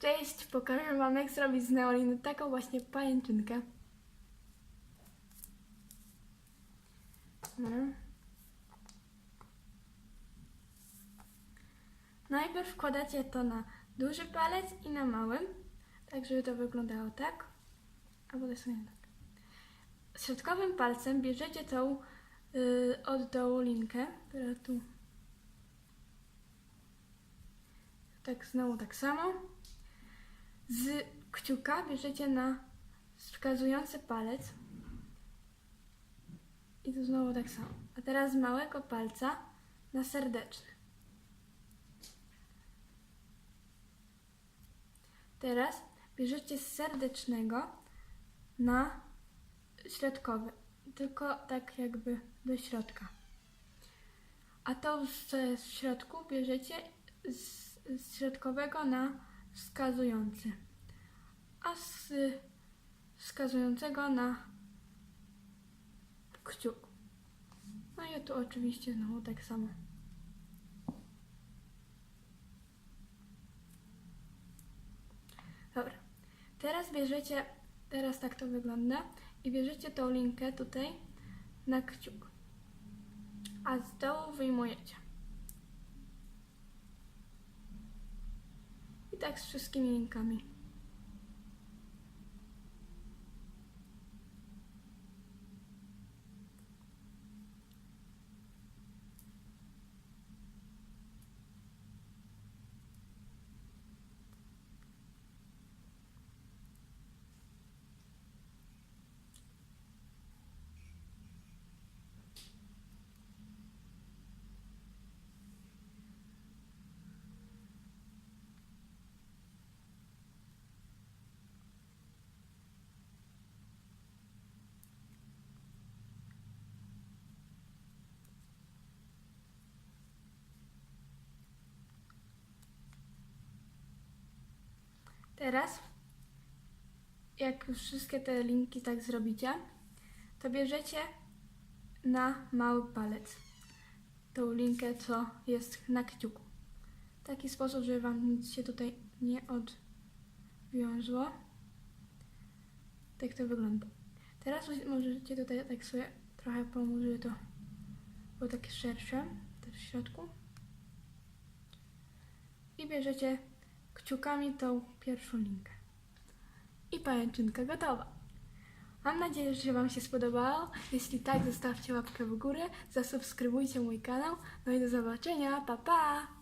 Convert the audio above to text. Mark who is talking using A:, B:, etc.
A: Cześć, pokażę Wam jak zrobić z neoliny taką właśnie pajęczynkę. No. Najpierw wkładacie to na duży palec i na małym, tak żeby to wyglądało tak, albo dosłownie tak. Środkowym palcem bierzecie tą y, od dołu linkę, która tu tak znowu tak samo. Z kciuka bierzecie na wskazujący palec. I tu znowu tak samo. A teraz z małego palca na serdeczny. Teraz bierzecie z serdecznego na środkowy. Tylko tak jakby do środka. A to z, z środku bierzecie z, z środkowego na wskazujący, a z wskazującego na kciuk. No i tu oczywiście znowu tak samo. Dobra. Teraz bierzecie, teraz tak to wygląda i bierzecie tą linkę tutaj na kciuk. A z dołu wyjmujecie. Tak z wszystkimi linkami. Teraz, jak już wszystkie te linki tak zrobicie, to bierzecie na mały palec tą linkę, co jest na kciuku. W taki sposób, żeby Wam nic się tutaj nie odwiązło. Tak to wygląda. Teraz możecie tutaj tak sobie trochę pomóc, żeby to było takie szersze, też w środku. I bierzecie kciukami tą pierwszą linkę. I pajęczynka gotowa. Mam nadzieję, że Wam się spodobało. Jeśli tak, zostawcie łapkę w górę, zasubskrybujcie mój kanał. No i do zobaczenia. Pa, pa!